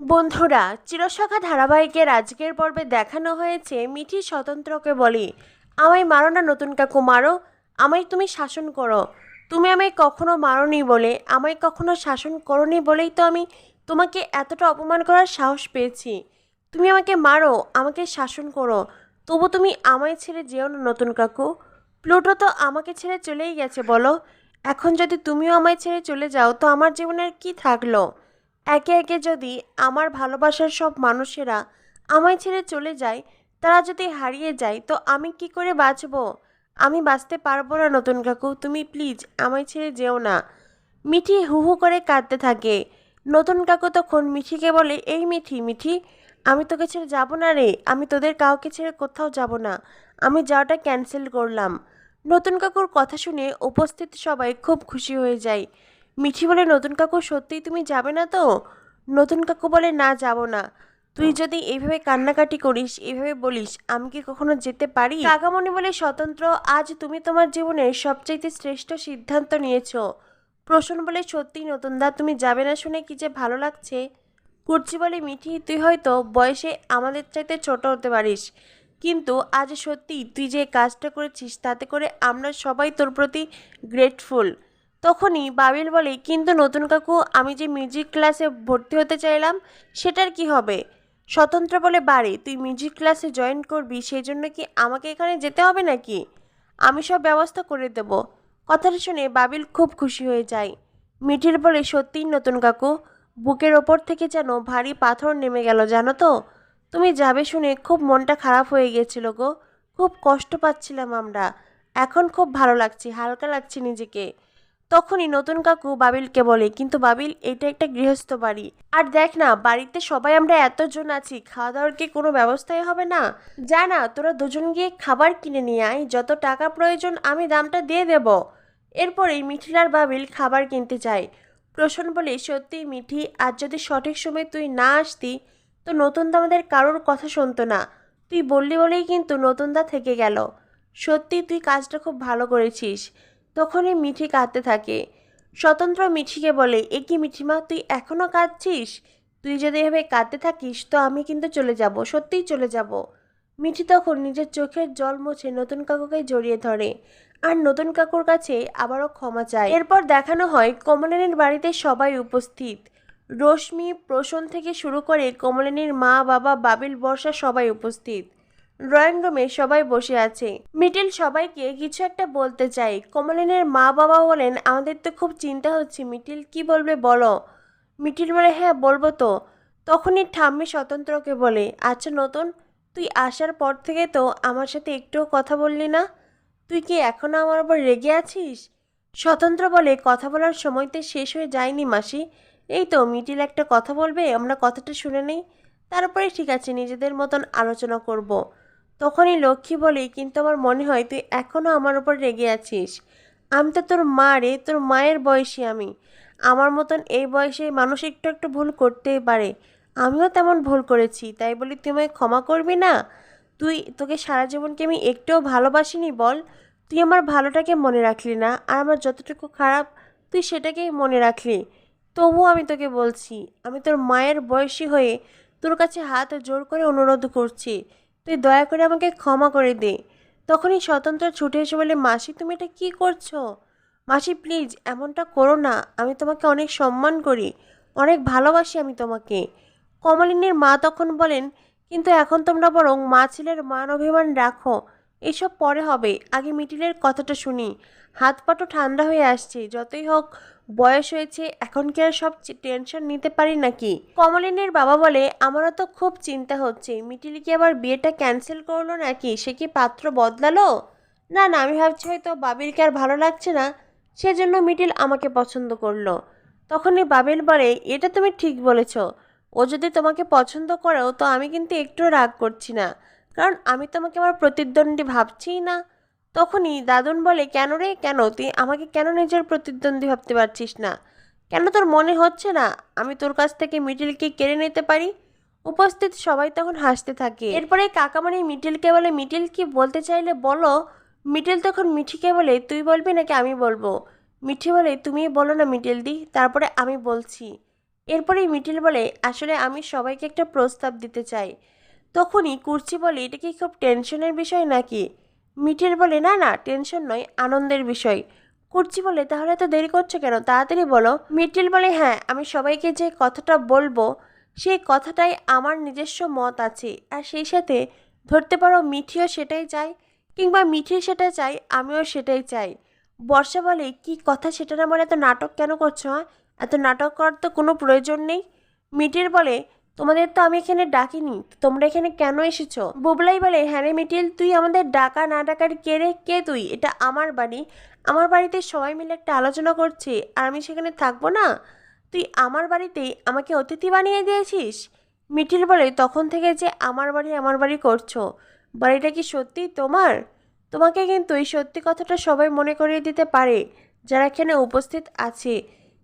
বন্ধুরা, চিরসখা ধারাবাহিকের আজকের পর্বে দেখানো হয়েছে মিঠি স্বতন্ত্রকে বলি। আমায় মারো না নতুন কাকু, মারো। আমায় তুমি শাসন করো। তুমি আমায় কখনো মারোনি বলে, আমায় কখনো শাসন করনি বলেই তো আমি তোমাকে এতটা অপমান করার সাহস পেয়েছি। তুমি আমাকে মারো, আমাকে শাসন করো। তবু তুমি আমায় ছেড়ে যেও না নতুন কাকু। প্লুটো তো আমাকে ছেড়ে চলেই গেছে, বলো। এখন যদি তুমিও আমায় ছেড়ে চলে যাও, তো আমার জীবনের কি থাকল? একে একে যদি আমার ভালোবাসার সব মানুষেরা আমায় ছেড়ে চলে যায়, তারা যদি হারিয়ে যায়, তো আমি কি করে বাঁচবো? আমি বাঁচতে পারব না, নতুন কাকু। তুমি প্লিজ আমায় ছেড়ে যেও না। মিঠি হু হু করে কাঁদতে থাকে। নতুন কাকু তখন মিঠিকে বলে, এই মিঠি মিঠি, আমি তোকে ছেড়ে যাব না রে। আমি তোদের কাউকে ছেড়ে কোথাও যাব না। আমি যাওয়াটা ক্যান্সেল করলাম। নতুন কাকুর কথা শুনে উপস্থিত সবাই খুব খুশি হয়ে যায়। মিঠি বলে, নতুন কাকু, সত্যিই তুমি যাবে না তো? নতুন কাকু বলে, না, যাব না। তুই যদি এইভাবে কান্নাকাটি করিস এইভাবে বলিস, আমি কি কখনো যেতে পারি? কাকামণি বলে, স্বতন্ত্র, আজ তুমি তোমার জীবনের সবচাইতে শ্রেষ্ঠ সিদ্ধান্ত নিয়েছো। প্রসন্ন বলে সত্যি নতুন দা, তুমি যাবে না শুনে কি যে ভালো লাগছে? কুর্চি বলে, মিঠি, তুই হয়তো বয়সে আমাদের চাইতে ছোট হতে পারিস, কিন্তু আজ সত্যি তুই যে কাজটা করেছিস, তাতে করে আমরা সবাই তোর প্রতি গ্রেটফুল তখনই বাবিল বলে, কিন্তু নতুন কাকু, আমি যে মিউজিক ক্লাসে ভর্তি হতে চাইলাম, সেটার কি হবে? স্বতন্ত্র বলে বাড়ি তুই মিউজিক ক্লাসে জয়েন করবি সেই জন্য কি আমাকে এখানে যেতে হবে নাকি? আমি সব ব্যবস্থা করে দেব। কথাটা শুনে বাবিল খুব খুশি হয়ে যায়। মিঠির বলে, সত্যিই নতুন কাকু, বুকের ওপর থেকে যেন ভারী পাথর নেমে গেল, জানো তো? তুমি যাবে শুনে খুব মনটা খারাপ হয়ে গেছিল গো। খুব কষ্ট পাচ্ছিলাম আমরা। এখন খুব ভালো লাগছে, হালকা লাগছে নিজেকে। তখনই নতুন কাকু বাবিলকে বলে, কিন্তু বাবিল, এটা একটা গৃহস্থ বাড়ি। আর দেখ না, বাড়িতে সবাই আমরা এতজন আছি খাওয়া দাওয়ার কি কোনো ব্যবস্থাই হবে না? যা না, তোরা দুজন গিয়ে খাবার কিনে নিয়ে আয়, যত টাকা প্রয়োজন আমি দামটা দিয়ে দেব এরপরেই মিঠিলার বাবিল খাবার কিনতে যায়। প্রসন্ন বলে সত্যিই মিঠি আর যদি সঠিক সময় তুই না আসতি, তো নতুন দা আমাদের কারোর কথা শুনতো না। তুই বললি বলেই কিন্তু নতুন দা থেকে গেল। সত্যি, তুই কাজটা খুব ভালো করেছিস। তখনই মিঠি কাঁদতে থাকে। স্বতন্ত্র মিঠিকে বলে, এ কি মিঠিমা, তুই এখনও কাঁদছিস? তুই যদি এভাবে কাঁদতে থাকিস, তো আমি কিন্তু চলে যাব, সত্যিই চলে যাব। মিঠি তখন নিজের চোখের জল মুছে নতুন কাকুকে জড়িয়ে ধরে। আর নতুন কাকুর কাছে আবারও ক্ষমা চায়। এরপর দেখানো হয়, কমলিনীর বাড়িতে সবাই উপস্থিত। রশ্মি প্রসন থেকে শুরু করে কমলিনীর মা, বাবা, বাবিল, বর্ষা সবাই উপস্থিত। ড্রয়িং রুমে সবাই বসে আছে। মিটিল সবাইকে কিছু একটা বলতে চাই। কমলিনের মা বাবা বলেন, আমাদের তো খুব চিন্তা হচ্ছে, মিটিল কি বলবে বলো? মিটিল বলে হ্যাঁ বলব তো। তখনই ঠাম্মি স্বতন্ত্রকে বলে আচ্ছা নতুন, তুই আসার পর থেকে তো আমার সাথে একটুও কথা বললি না? তুই কি এখনও আমার ওপর রেগে আছিস? স্বতন্ত্র বলে, কথা বলার সময় তো শেষ হয়ে যায়নি, মাসি। এই তো, মিটিল একটা কথা বলবে, আমরা কথাটা শুনে নেই। তারপরে ঠিক আছে, নিজেদের মতন আলোচনা করব। তখনই লক্ষ্মী বলে, কিন্তু আমার মনে হয় তুই এখনও আমার ওপর রেগে আছিস। আমি তো তোর মা রে, তোর মায়ের বয়সী আমি। আমার মতন এই বয়সে মানুষ একটু একটু ভুল করতেই পারে। আমিও তেমন ভুল করেছি, তাই বলি তুই আমায় ক্ষমা করবি না? তুই, তোকে সারা জীবনকে আমি একটুও ভালোবাসিনি বল? তুই আমার ভালোটাকে মনে রাখলি না, আর আমার যতটুকু খারাপ, তুই সেটাকেই মনে রাখলি। তবুও আমি তোকে বলছি, আমি তোর মায়ের বয়সী হয়ে তোর কাছে হাত জোর করে অনুরোধ করছি। তুই দয়া করে আমাকে ক্ষমা করে দে। তখনই স্বতন্ত্র ছুটে এসে বলে, মাসি, তুমি এটা কী করছ? মাসি প্লিজ এমনটা করো না। আমি তোমাকে অনেক সম্মান করি। অনেক ভালোবাসি আমি তোমাকে। কমলিনীর মা তখন বলেন, কিন্তু এখন তোমরা বরং মা ছেলের মান অভিমান রাখো। এসব পরে হবে। আগে মিটিলের কথাটা শুনি। হাত পাটো ঠান্ডা হয়ে আসছে। যতই হোক বয়স হয়েছে, এখন কি আর সব টেনশন নিতে পারি নাকি? কমলিনীর বাবা বলে, আমারও তো খুব চিন্তা হচ্ছে। মিটিল কি আবার বিয়েটা ক্যান্সেল করল নাকি? সে কি পাত্র বদলালো? না না, আমি ভাবছি হয়তো বাবিলকে আর ভালো লাগছে না। সেজন্য মিটিল আমাকে পছন্দ করল। তখনই বাবিল বলে, এটা তুমি ঠিক বলেছ। ও যদি তোমাকে পছন্দ করেও তো আমি কিন্তু একটু রাগ করছি না। কারণ আমি তোমাকে আমার প্রতিদ্বন্দ্বী ভাবছিই না। তখনই দাদুন বলে, কেন রে, কেন? তুই আমাকে কেন নিজের প্রতিদ্বন্দ্বী ভাবতে পারছিস না? কেন তোর মনে হচ্ছে না আমি তোর কাছ থেকে মিটিলকে কেড়ে নিতে পারি? উপস্থিত সবাই তখন হাসতে থাকে। এরপরে কাকামণি মিটিলকে বলে মিটিল কি বলতে চাইলে বলো? মিটিল তখন মিঠিকে বলে, তুই বলবি নাকি আমি বলব? মিঠি বলে, তুমি বলো না মিটিল দি, তারপরে আমি বলছি। এরপরেই মিটিল বলে, আসলে আমি সবাইকে একটা প্রস্তাব দিতে চাই। তখনই কুর্চি বলে, এটা কি খুব টেনশনের বিষয় নাকি? মিটিল বলে, না না, টেনশন নয়, আনন্দের বিষয়। করছি বলে, তাহলে তো দেরি করছ কেন? তাড়াতাড়ি বলো। মিটিল বলে হ্যাঁ আমি সবাইকে যে কথাটা বলব সেই কথাটাই আমার নিজস্ব মত আছে। আর সেই সাথে ধরতে পারো, মিঠিও সেটাই চাই কিংবা মিঠি সেটা চাই আমিও সেটাই চাই। বর্ষা বলে, কি কথা? সেটা না বলে এত নাটক কেন করছ হ্যাঁ? এত নাটক করার তো কোনো প্রয়োজন নেই? মিটির বলে তোমাদের তো আমি এখানে ডাকিনি তোমরা এখানে কেন এসেছ? বুবলাই বলে হ্যাঁ রে মিটিল, তুই আমাদের ডাকা না ডাকার কে রে? কে তুই? এটা আমার বাড়ি। আমার বাড়িতে সবাই মিলে একটা আলোচনা করছে, আর আমি সেখানে থাকব না। তুই আমার বাড়িতেই আমাকে অতিথি বানিয়ে দিয়েছিস? মিটিল বলে, তখন থেকে যে আমার বাড়ি আমার বাড়ি করছ। বাড়িটা কি সত্যি তোমার? তোমাকে কিন্তু এই সত্যি কথাটা সবাই মনে করিয়ে দিতে পারে, যারা এখানে উপস্থিত আছে।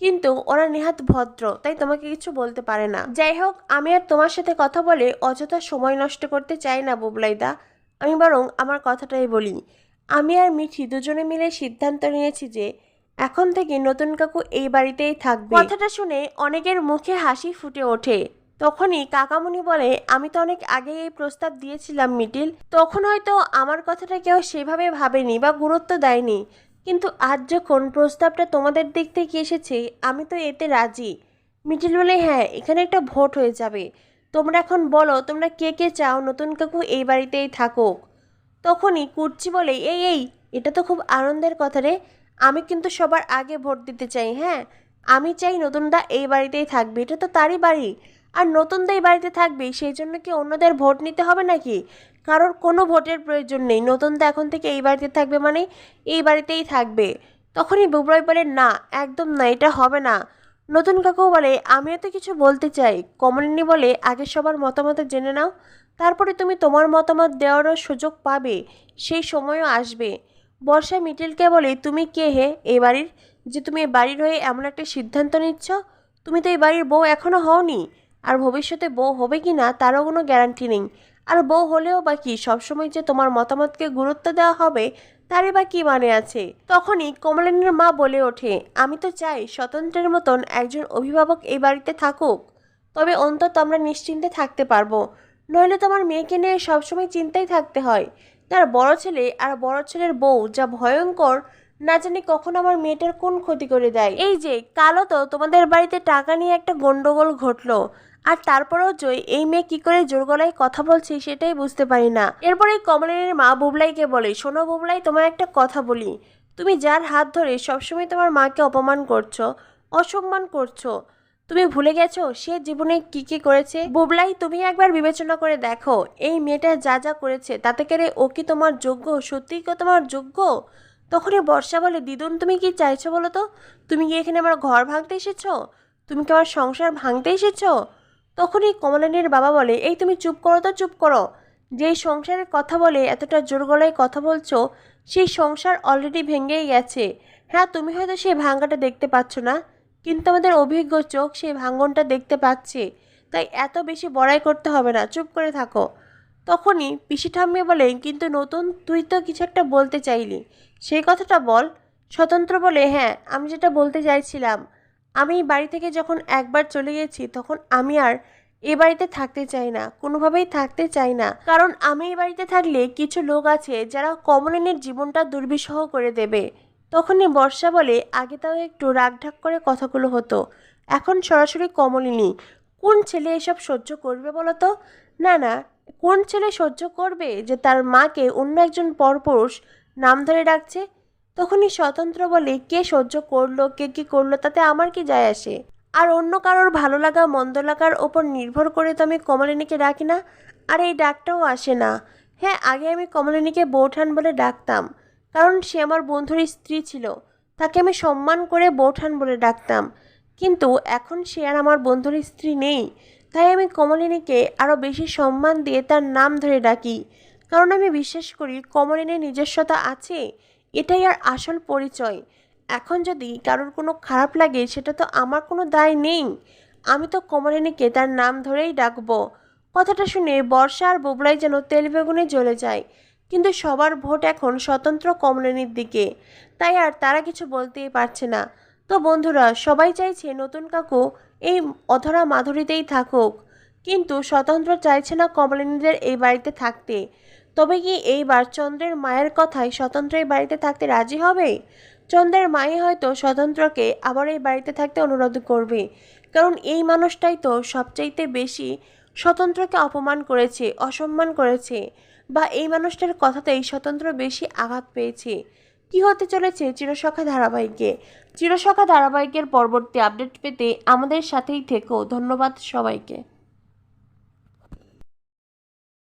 কিন্তু ওরা নেহাত ভদ্র, তাই তোমাকে কিছু বলতে পারে না। যাই হোক আমি আর তোমার সাথে কথা বলে অযথা সময় নষ্ট করতে চাই না, বুবলাইদা। আমি বরং আমার কথাটাই বলি। আমি আর মিঠি দুজনে মিলে সিদ্ধান্ত নিয়েছি যে এখন থেকে নতুন কাকু এই বাড়িতেই থাকবে। কথাটা শুনে অনেকের মুখে হাসি ফুটে ওঠে। তখনই কাকামুনি বলে, আমি তো অনেক আগে এই প্রস্তাব দিয়েছিলাম মিটিল। তখন হয়তো আমার কথাটা কেউ সেভাবে ভাবেনি বা গুরুত্ব দেয়নি। কিন্তু আজ যখন প্রস্তাবটা তোমাদের দিক থেকে এসেছে, আমি তো এতে রাজি। মিটিল বলে হ্যাঁ এখানে একটা ভোট হয়ে যাবে। তোমরা এখন বলো, তোমরা কে কে চাও? নতুন কাকু এই বাড়িতেই থাকুক। তখনই কুর্চি বলে, এই এই, এটা তো খুব আনন্দের কথা রে। আমি কিন্তু সবার আগে ভোট দিতে চাই হ্যাঁ? আমি চাই নতুনদা এই বাড়িতেই থাকবে। এটা তো তারই বাড়ি। আর নতুনদা এই বাড়িতে থাকবে, সেই জন্য কি অন্যদের ভোট নিতে হবে নাকি? কারোর কোনো ভোটের প্রয়োজন নেই। নতুন তো এখন থেকে এই বাড়িতে থাকবে মানে এই বাড়িতেই থাকবে। তখনই বুবরাই বলে, না, একদম না, এটা হবে না। নতুন কাকু বলে, আমিও তো কিছু বলতে চাই। কমলিনী বলে, আগে সবার মতামত জেনে নাও। তারপরে তুমি তোমার মতামত দেওয়ারও সুযোগ পাবে। সেই সময়ও আসবে। বর্ষা মিটিলকে বলে, তুমি কে হে এই বাড়ির? যে তুমি বাড়ির হয়ে এমন একটা সিদ্ধান্ত নিচ্ছ? তুমি তো এই বাড়ির বউ এখনও হওনি। আর ভবিষ্যতে বউ হবে কি না, তারও কোনো গ্যারান্টি নেই। আর বউ হলেও বা কি, সবসময় যে তোমার মতামতকে গুরুত্ব দেওয়া হবে, তারই বা কি মানে আছে? তখনই কমলিনীর মা বলে ওঠে, আমি তো চাই স্বতন্ত্রের মতন একজন অভিভাবক এই বাড়িতে থাকুক। তবে অন্তত আমরা নিশ্চিন্তে থাকতে পারব। নইলে তোমার মেয়েকে নিয়ে সবসময় চিন্তায় থাকতে হয়। তার বড় ছেলে আর বড় ছেলের বউ যা ভয়ঙ্কর, না জানি কখন আমার মেয়েটার কোন ক্ষতি করে দেয়। এই যে কালো তো তোমাদের বাড়িতে টাকা নিয়ে একটা গন্ডগোল ঘটলো। আর তারপরেও জয়, এই মেয়ে কি করে জোর গলায় কথা বলছে সেটাই বুঝতে পারি না। এরপরে কমলিনীর মা বুবলাইকে বলে, শোনো বুবলাই তোমার একটা কথা বলি। তুমি যার হাত ধরে সবসময় তোমার মাকে অপমান করছ, অসম্মান করছ, তুমি ভুলে গেছো সে জীবনে কি কি করেছে? বুবলাই, তুমি একবার বিবেচনা করে দেখো, এই মেয়েটা যা যা করেছে, তাতে করে ও কি তোমার যোগ্য? সত্যিই কি তোমার যোগ্য? তখনই বর্ষা বলে, দিদুন, তুমি কি চাইছো বলো তো? তুমি কি এখানে আমার ঘর ভাঙতে এসেছ? তুমি কি আমার সংসার ভাঙতে এসেছ? তখনই কমলানীর বাবা বলে, এই তুমি চুপ করো তো, চুপ করো। যেই সংসারের কথা বলে, এতটা জোর গলায় কথা বলছো, সেই সংসার অলরেডি ভেঙেই গেছে। হ্যাঁ তুমি হয়তো সেই ভাঙ্গাটা দেখতে পাচ্ছ না, কিন্তু আমাদের অভিজ্ঞ চোখ সেই ভাঙ্গনটা দেখতে পাচ্ছে। তাই এত বেশি বড়াই করতে হবে না, চুপ করে থাকো। তখনই পিসি ঠাম্মি বলে, কিন্তু নতুন তুই তো কিছু একটা বলতে চাইলি। সেই কথাটা বল। স্বতন্ত্র বলে হ্যাঁ আমি যেটা বলতে চাইছিলাম আমি বাড়ি থেকে যখন একবার চলে গেছি, তখন আমি আর এ বাড়িতে থাকতে চাই না, কোনোভাবেই থাকতে চাই না। কারণ আমি এই বাড়িতে থাকলে কিছু লোক আছে যারা কমলিনীর জীবনটা দুর্বিষহ করে দেবে। তখনই বর্ষা বলে, আগে তাও একটু রাগঢাক করে কথাগুলো হতো। এখন সরাসরি কমলিনী, কোন ছেলে এসব সহ্য করবে বলো তো? না না, কোন ছেলে সহ্য করবে যে তার মাকে অন্য একজন পরপুরুষ নাম ধরে ডাকছে? তখনই স্বতন্ত্র বলে, কে সহ্য করল? কে কি করল? তাতে আমার কি যায় আসে? আর অন্য কারোর ভালো লাগা, মন্দ লাগার ওপর নির্ভর করে তো আমি কমলিনীকে ডাকি না? আর, এই ডাকটাও আসে না। হ্যাঁ আগে আমি কমলিনীকে বৌঠান বলে ডাকতাম, কারণ সে আমার বন্ধুর স্ত্রী ছিল। তাকে আমি সম্মান করে বৌঠান বলে ডাকতাম। কিন্তু এখন সে আর আমার বন্ধুর স্ত্রী নেই। তাই আমি কমলিনীকে আরও বেশি সম্মান দিয়ে তার নাম ধরে ডাকি। কারণ আমি বিশ্বাস করি, কমলিনীর নিজস্বতা আছে। এটাই আর আসল পরিচয়। এখন যদি কারোর কোনো খারাপ লাগে, সেটা তো আমার কোনো দায় নেই। আমি তো কমলিনীকে তার নাম ধরেই ডাকবো। কথাটা শুনে বর্ষা আর বুবলাই যেন তেল বেগুনে জ্বলে যায়। কিন্তু সবার ভোট এখন স্বতন্ত্র কমলিনীর দিকে। তাই আর তারা কিছু বলতেই পারছে না। তো বন্ধুরা, সবাই চাইছে নতুন কাকু এই অধরা মাধুরীতেই থাকুক। কিন্তু স্বতন্ত্র চাইছে না কমলিনীদের এই বাড়িতে থাকতে। তবে কি এইবার চন্দ্রের মায়ের কথায় স্বতন্ত্র এই বাড়িতে থাকতে রাজি হবে? চন্দ্রের মাই হয়তো স্বতন্ত্রকে আবার এই বাড়িতে থাকতে অনুরোধ করবে। কারণ এই মানুষটাই তো সবচাইতে বেশি স্বতন্ত্রকে অপমান করেছে, অসম্মান করেছে বা এই মানুষটার কথাতেই স্বতন্ত্র বেশি আঘাত পেয়েছে। কি হতে চলেছে চিরসখা ধারাবাহিকে? চিরসখা ধারাবাহিকের পরবর্তী আপডেট পেতে আমাদের সাথেই থেকো। ধন্যবাদ সবাইকে।